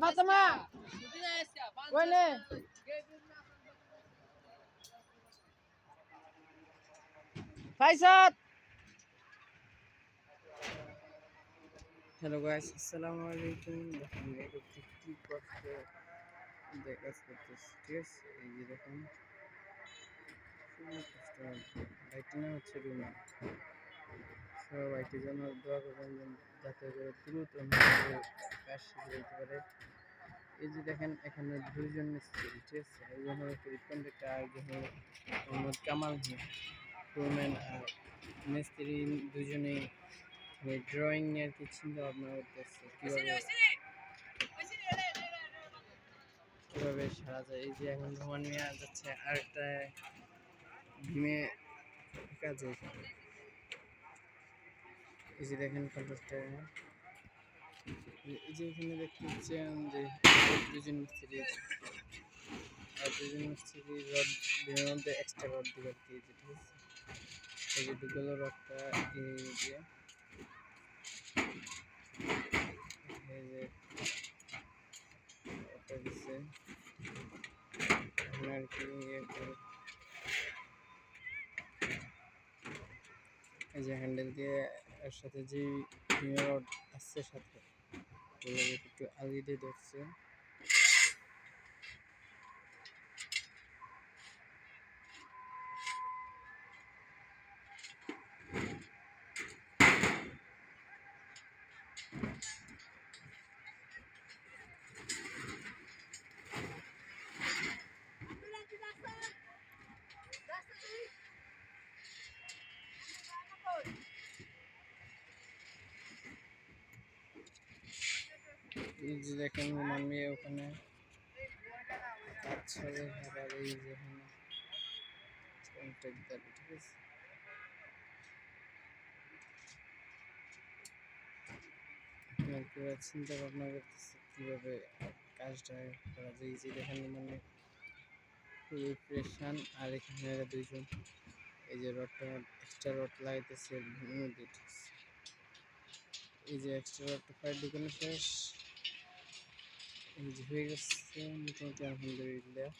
ফাতেমা বলে ফাইসাত hello guys আসসালামু আলাইকুম দেখুন এই ব্যক্তি কি করছে দেখাস করতেছে ঠিক আছে এই যে দেখুন খুবই কষ্ট হচ্ছে রুমা সব বাইকটির জন্য দোয়া করবেন যাতে করে দ্রুত কাজ শিখে যেতে পারে। এই যে দেখেন এখানে দুইজন মিস্ত্রি ঠিক আছে? একজন হলো কন্ট্রাক্টর আর একজন হলো মোহাম্মদ কামাল ফোরম্যান আর মিস্ত্রি দুজনেই ড্রয়িং নিয়ে আর কি চিন্তা ভাবনা করতেছে। কীভাবে কীভাবে সারা যায়? এই যে এখন রোমান মিয়া যাচ্ছে আরেকটা ভীমে কাজে এই যে দেখেন কন্ট্রাক্টর এই যে এখানে দেখতে পাচ্ছেন যে দুজন মিস্ত্রি আর দুজন মিস্ত্রি রড বিভিন্ন মধ্যে এক্সট্রা রড দিবে আর কি এই যে, ঠিক আছে? এই যে ঢুকলো রডটা এই যে এই ওটা দিচ্ছে কি ইয়ে এই যে হ্যান্ডেল দিয়ে এর সাথে যে রড আসছে সাথে একটু আগে দিয়ে ধরছে। এই যে দেখেন রোমান ওখানে এই যে এখানে চিন্তা ভাবনা করতেছে? কীভাবে কাজটা করা যায়? যে দেখেন মানে খুবই প্রেশান। আর এখানে দুইজন, এই যে রডটা এক্সট্রা রড লাগাইতেছে আছে এই যে এক্সট্রা রডটা প্রায় ঢুকানো যে হয়ে গেছে মোটামুটি আলহামদুলিল্লাহ।